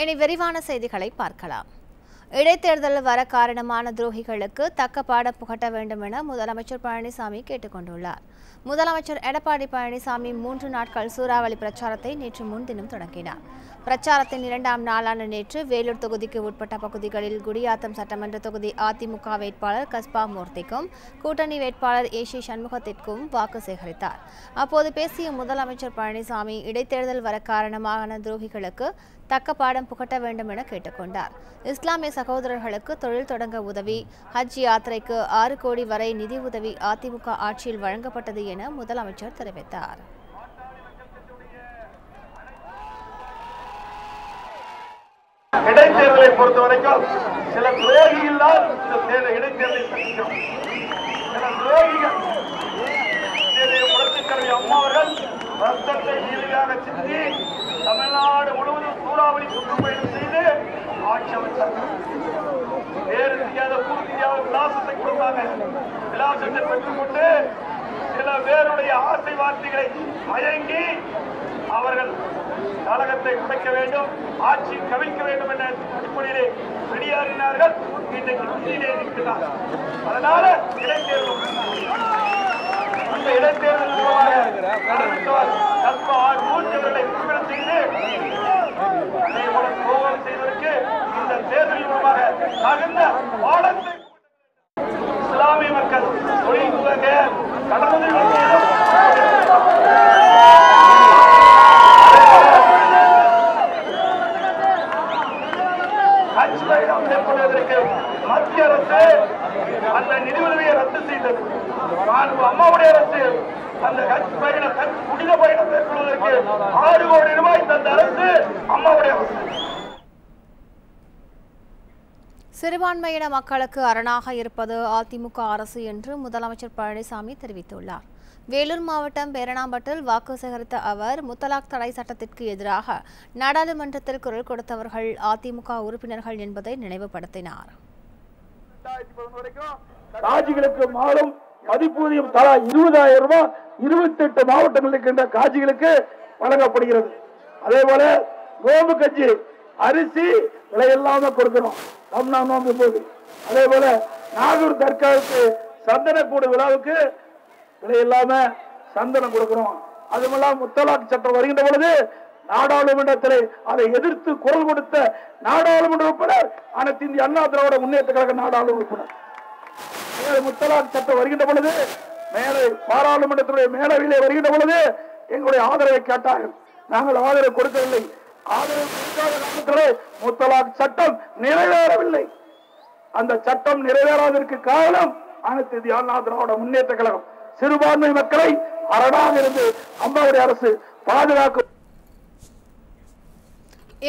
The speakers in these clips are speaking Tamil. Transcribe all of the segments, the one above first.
இனி விரிவான செய்திகளை பார்க்கலாம். இடைத்தேர்தல் வர காரணமான துரோகிகளுக்கு தக்க பாடம் புகட்ட வேண்டும் என முதலமைச்சர் பழனிசாமி கேட்டுக்கொண்டுள்ளார். முதலமைச்சர் எடப்பாடி பழனிசாமி மூன்று நாட்கள் சூறாவளி பிரச்சாரத்தை நேற்று முன்தினம் தொடங்கினார். பிரச்சாரத்தின் இரண்டாம் நாளான நேற்று வேலூர் தொகுதிக்கு உட்பட்ட பகுதிகளில் குடியாத்தம் சட்டமன்ற தொகுதி அதிமுக வேட்பாளர் கஸ்பா மூர்த்திக்கும் கூட்டணி வேட்பாளர் ஏசி சண்முகத்திற்கும் வாக்கு சேகரித்தார். அப்போது பேசிய முதலமைச்சர் பழனிசாமி இடைத்தேர்தல் வர காரணமான துரோகிகளுக்கு தக்க பாடம் புகட்ட வேண்டும் என கேட்டுக்கொண்டார். இஸ்லாமிய சகோதரர்களுக்கு தொழில் தொடங்க உதவி ஹஜ் யாத்திரைக்கு ஆறு கோடி வரை நிதி உதவி அதிமுக ஆட்சியில் வழங்கப்பட்ட செய்யப்பட்டது என முதலமைச்சர் தெரிவித்தார். இடைத்தேர்தலை பொறுத்த வரைக்கும் சில துரோகிகள் தான் இந்த இடைத்தேர்தலை சந்திக்கும். சில துரோகிகள் இன்றைய அம்மா அவர்கள் ரத்தத்தை நீதியாக சிந்தி தமிழ்நாடு முழுவதும் சூறாவளி சுற்றுப்பயணம் செய்து ஆட்சி அமைச்சார்கள் வேறு தெரியாத பூர்த்தியாக தெரியாத விலாசத்தை கொடுத்தாங்க. விலாசத்தை பெற்றுக்கொண்டு சில பேருடைய ஆசை வார்த்தைகளை மயங்கி அவர்கள் கழகத்தை உடைக்க வேண்டும் ஆட்சி கவிழ்க்க வேண்டும் என்ற அடிப்படையிலே வெளியேறினார்கள் இன்றைக்கு நீதியிலே இருக்கிறார். அதனால இடைத்தேர்வு அந்த இடைத்தேர்தல் மூலமாக அறிவித்தவர் கல்பா ஆர் விடுதலை செய்து அதே போல துரோகம் செய்வதற்கு இந்த தேர்தல் மூலமாக தகுந்த பாடத்தை இஸ்லாமிய மக்கள் தொழில் துவங்க கடனுதவி ஹஜ் பயணம் மேற்கொள்வதற்கு மத்திய அரசு அந்த நிதி உதவியை ரத்து செய்தது. மாண்பு அம்மாவுடைய அரசு அந்த ஹஜ் பயணம் ஹஜ் புனித பயணம் மேற்கொள்வதற்கு ஆறு கோடி ரூபாய் தந்த அரசு அம்மாவுடைய அரசு. சிறுபான்மையின மக்களுக்கு அரணாக இருப்பது அதிமுக அரசு என்று முதலமைச்சர் பழனிசாமி தெரிவித்துள்ளார். வேலூர் மாவட்டம் பேரணாம்பட்டில் வாக்கு சேகரித்த அவர் முத்தலாக் தடை சட்டத்திற்கு எதிராக நாடாளுமன்றத்தில் குரல் கொடுத்தவர்கள் அதிமுக உறுப்பினர்கள் என்பதை நினைவுபடுத்தினார். காஜிகளுக்கு மாதம் மதிப்பூதியம் தலா இருபதாயிரம் ரூபாய் இருபத்தி எட்டு மாவட்டங்களில் இருக்கின்ற காஜிகளுக்கு வழங்கப்படுகிறது. அதே போல நோம்பு கட்சி அரிசி விலை இல்லாம கொடுக்கிறோம் ரம்னா நோம்பு போது. அதே போல நாகூர் தர்காவுக்கு சந்தனக்கூடு விழாவுக்கு விலை இல்லாம சந்தனம் கொடுக்கிறோம் அதுமெல்லாம் முத்தலாக் சட்டம் வருகின்ற பொழுது நாடாளுமன்றத்தில் அதை எதிர்த்து குரல் கொடுத்த நாடாளுமன்ற உறுப்பினர் அனைத்து இந்திய அண்ணா திராவிட முன்னேற்ற கழக நாடாளுமன்ற உறுப்பினர். மேலே முத்தலாக் சட்டம் வருகின்ற பொழுது மேலே பாராளுமன்றத்துடைய மேலவையிலே வருகின்ற பொழுது எங்களுடைய ஆதரவை கேட்டார்கள். நாங்கள் ஆதரவு கொடுக்கவில்லை. ஆதரவு கொடுக்காத காரணத்திலே முத்தலாக் சட்டம் நிறைவேறவில்லை. அந்த சட்டம் நிறைவேறாததற்கு காரணம் அனைத்து இந்திய திராவிட முன்னேற்ற கழகம். சிறுபான்மை மக்களை அரணாக இருந்து அம்மாவுடைய அரசு பாதுகாக்கும்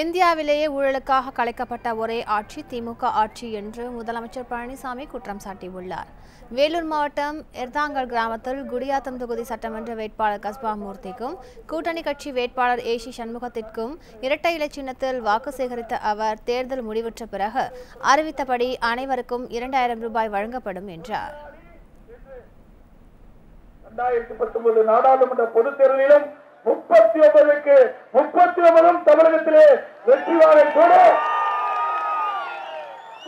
இந்தியாவிலேயே ஊழலுக்காக கலைக்கப்பட்ட ஒரே ஆட்சி திமுக ஆட்சி என்று முதலமைச்சர் பழனிசாமி குற்றம் சாட்டியுள்ளார். வேலூர் மாவட்டம் எர்தாங்கல் கிராமத்தில் குடியாத்தம் தொகுதி சட்டமன்ற வேட்பாளர் கஸ்பா மூர்த்திக்கும் கூட்டணி கட்சி வேட்பாளர் ஏசி சண்முகத்திற்கும் இரட்டை இலை சின்னத்தில் வாக்கு சேகரித்த அவர் தேர்தல் முடிவுற்ற பிறகு அறிவித்தபடி அனைவருக்கும் இரண்டாயிரம் ரூபாய் வழங்கப்படும் என்றார். நாடாளுமன்ற பொதுத் தேர்தலிலும் முப்பத்தி ஒன்பதுக்கு முப்பத்தி ஒன்பதும் தமிழகத்திலே வெற்றி வாழக்கூட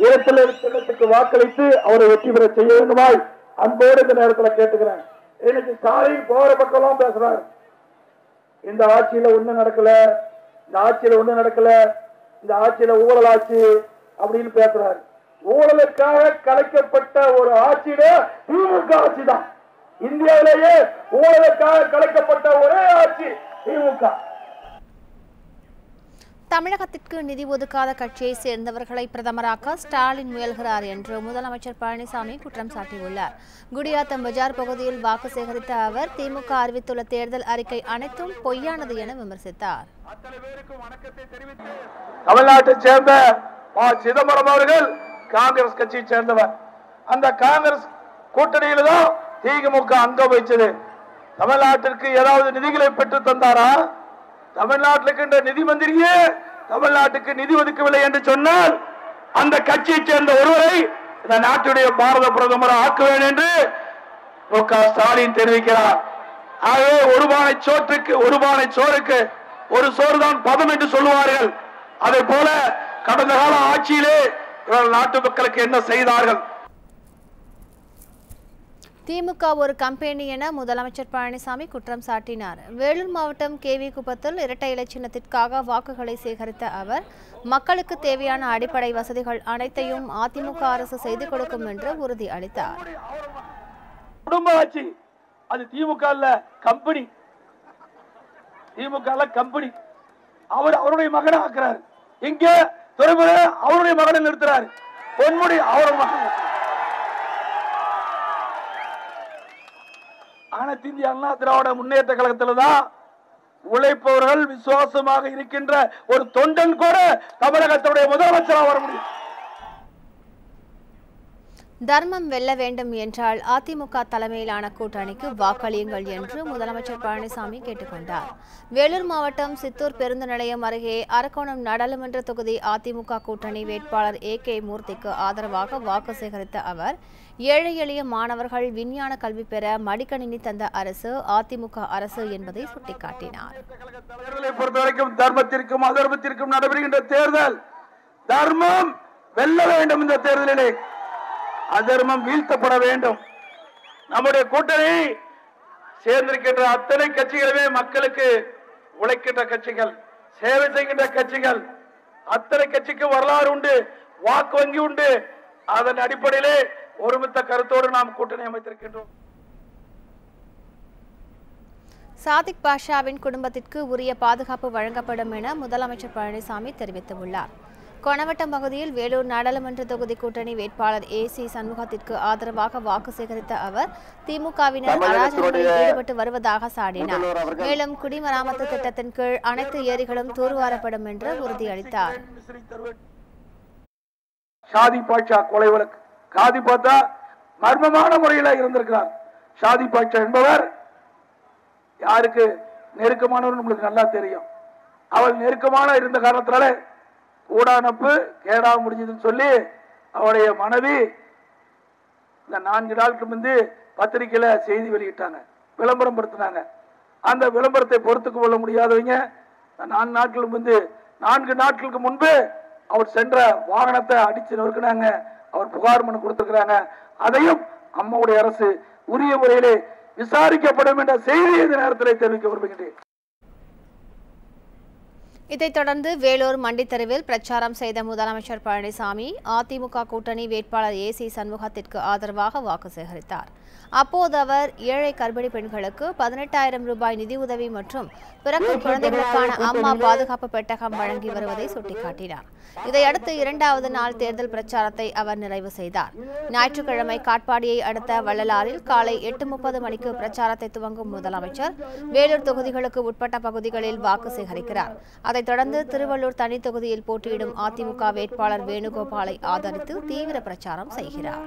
இரட்டில் சின்னத்துக்கு வாக்களித்து அவரை வெற்றி பெற செய்ய வேண்டுமாய் அன்போடு இந்த நேரத்தில் கேட்டுக்கிறேன். இன்னைக்கு சாலை போற பக்கம்லாம் பேசுறாரு. இந்த ஆட்சியில ஒண்ணு நடக்கல. இந்த ஆட்சியில ஒண்ணு நடக்கல. இந்த ஆட்சியில ஊழல் ஆட்சி அப்படின்னு பேசுறாரு. ஊழலுக்காக கலைக்கப்பட்ட ஒரு ஆட்சியில திமுக ஆட்சி தான் இந்தியாவிலேயே ஊழலுக்காக கலைக்கப்பட்ட ஒரே ஆட்சி திமுக. தமிழகத்திற்கு நிதி ஒதுக்காத கட்சியை சேர்ந்தவர்களை பிரதமராக்க ஸ்டாலின் முயல்கிறார் என்று முதலமைச்சர் பழனிசாமி குற்றம் சாட்டியுள்ளார். குடியாத்தம் பஜார் பகுதியில் வாக்கு சேகரித்த அவர் திமுக அறிவித்துள்ள தேர்தல் அறிக்கை அனைத்தும் பொய்யானது என விமர்சித்தார். தமிழ்நாட்டை சேர்ந்த ப. சிதம்பரம் அவர்கள் காங்கிரஸ் கட்சியை சேர்ந்தவர். அந்த காங்கிரஸ் கூட்டணியில தான் திமுக அங்கம் வைச்சது தமிழ்நாட்டிற்கு ஏதாவது நிதிகளை பெற்று தந்தாரா? தமிழ்நாட்டில் இருக்கின்ற நிதி மந்திரியே தமிழ்நாட்டுக்கு நிதி ஒதுக்கவில்லை என்று சொன்னால் அந்த கட்சியை சேர்ந்த ஒருவரை இந்த நாட்டுடைய பாரத பிரதமர் ஆக்குவேன் என்று மு க ஸ்டாலின் தெரிவிக்கிறார். ஆகவே ஒரு பானை சோற்றுக்கு ஒரு பானை சோறுக்கு ஒரு சோறு தான் பதம் என்று சொல்லுவார்கள். அதே போல கடந்த கால ஆட்சியிலே இவர்கள் நாட்டு மக்களுக்கு என்ன செய்தார்கள்? திமுக ஒரு கம்பெனி என முதலமைச்சர் பழனிசாமி குற்றம் சாட்டினார். வேலூர் மாவட்டம் கேவி குப்பத்தில் இரட்டை இலை சின்னத்திற்காக வாக்குகளை சேகரித்த அவர் மக்களுக்கு தேவையான அடிப்படை வசதிகள் அனைத்தையும் அதிமுக அரசு செய்து கொடுக்கும் என்று உறுதி அளித்தார். குடும்ப ஆட்சி. அது திமுக கம்பெனி. திமுக கம்பெனி. அவர் அவருடைய மகனை ஆக்குறாரு. இங்கே துறைமுறை அவருடைய மகனை நிறுத்துறாரு. பொன்முடி அவருடைய மகன். அனைத்து இந்திய அண்ணா திராவிட முன்னேற்ற கழகத்துல தான் உழைப்பவர்கள் விசுவாசமாக இருக்கின்ற ஒரு தொண்டன் கூட தமிழகத்துடைய முதலமைச்சராக வர முடியும். தர்மம் வெல்ல வேண்டும் என்றால் அதிமுக தலைமையிலான கூட்டணிக்கு வாக்களியுங்கள் என்று முதலமைச்சர் பழனிசாமி கேட்டுக்கொண்டார். வேலூர் மாவட்டம் சித்தூர் பேருந்து நிலையம் அருகே அரக்கோணம் நாடாளுமன்ற தொகுதி அதிமுக கூட்டணி வேட்பாளர் ஏ கே மூர்த்திக்கு ஆதரவாக வாக்கு சேகரித்த அவர் ஏழை எளிய மாணவர்கள் விஞ்ஞான கல்வி பெற மடிக்கணினி தந்த அரசு அதிமுக அரசு என்பதை சுட்டிக்காட்டினார். தர்மத்திற்கும் அதர்மத்திற்கும் நடைபெறுகின்ற தேர்தல் தர்மம் வெல்ல வேண்டும் இந்த தேர்தலிலே. அதர்மம் வீழ்த்தப்பட வேண்டும். நம்முடைய கூட்டணி சேர்ந்திருக்கின்ற அத்தனை கட்சிகளுமே மக்களுக்கு உழைக்கின்ற கட்சிகள் சேவை செய்கின்ற கட்சிகள் அத்தனை கட்சிக்கு வரலாறு உண்டு வாக்கு வங்கி உண்டு. அதன் அடிப்படையிலே ஒருமித்த கருத்தோடு நாம் கூட்டணி அமைத்திருக்கின்றோம். சாதிக் பாஷாவின் குடும்பத்திற்கு உரிய பாதுகாப்பு வழங்கப்படும் என முதலமைச்சர் பழனிசாமி தெரிவித்துள்ளார். கொணவட்டம் பகுதியில் வேலூர் நாடாளுமன்ற தொகுதி கூட்டணி வேட்பாளர் ஏ சி சண்முகத்திற்கு ஆதரவாக வாக்கு சேகரித்த அவர் திமுகவினர் அராஜகங்களில் ஈடுபட்டு வருவதாக சாடினார். மேலும் குடிமராமத்து திட்டத்தின் கீழ் அனைத்து ஏரிகளும் தூர்வாரப்படும் என்று உறுதியளித்தார். ஷாதி பாட்சா கொலை வழக்கு. காதி பார்த்தா மர்மமான முறையில் இருந்திருக்கிறார். ஷாதி பாட்சா என்பவர் யாருக்கு நெருக்கமானவர் நம்மளுக்கு நல்லா தெரியும். அவள் நெருக்கமான இருந்த காரணத்தினால கூடானப்பு கேடா முடிஞ்சதுன்னு சொல்லி அவருடைய மனைவி இந்த நான்கு நாளுக்கு முந்தி பத்திரிக்கையில செய்தி வெளியிட்டாங்க விளம்பரம் படுத்தினாங்க. அந்த விளம்பரத்தை பொறுத்துக்கு கொள்ள முடியாதவங்க நான்கு நாட்களுக்கு முன்பு நான்கு நாட்களுக்கு முன்பு அவர் சென்ற வாகனத்தை அடிச்சு நொறுக்குனாங்க. அவர் புகார் மனு கொடுத்திருக்கிறாங்க. அதையும் அம்மாவுடைய அரசு உரிய முறையிலே விசாரிக்கப்படும் என்ற செய்தியை இந்த நேரத்தில் தெரிவிக்க விரும்புகின்றேன். இதைத் தொடர்ந்து வேலூர் மண்டித்தெருவில் பிரச்சாரம் செய்த முதலமைச்சர் பழனிசாமி அதிமுக கூட்டணி வேட்பாளர் ஏ சி சண்முகத்திற்கு ஆதரவாக வாக்கு சேகரித்தார். அப்போது அவர் ஏழை கர்ப்பிணி பெண்களுக்கு பதினெட்டாயிரம் ரூபாய் நிதியுதவி மற்றும் பிறக்கும் குழந்தைகளுக்கான அம்மா பாதுகாப்பு பெட்டகம் வழங்கி வருவதை சுட்டிக்காட்டினார். இதையடுத்து இரண்டாவது நாள் தேர்தல் பிரச்சாரத்தை அவர் நிறைவு செய்தார். ஞாயிற்றுக்கிழமை காட்பாடியை அடுத்த வள்ளலாரில் காலை எட்டு முப்பது மணிக்கு பிரச்சாரத்தை துவங்கும் முதலமைச்சர் வேலூர் தொகுதிகளுக்கு உட்பட்ட பகுதிகளில் வாக்கு சேகரிக்கிறார். அதைத் தொடர்ந்து திருவள்ளூர் தனி தொகுதியில் போட்டியிடும் அதிமுக வேட்பாளர் வேணுகோபாலை ஆதரித்து தீவிர பிரச்சாரம் செய்கிறார்.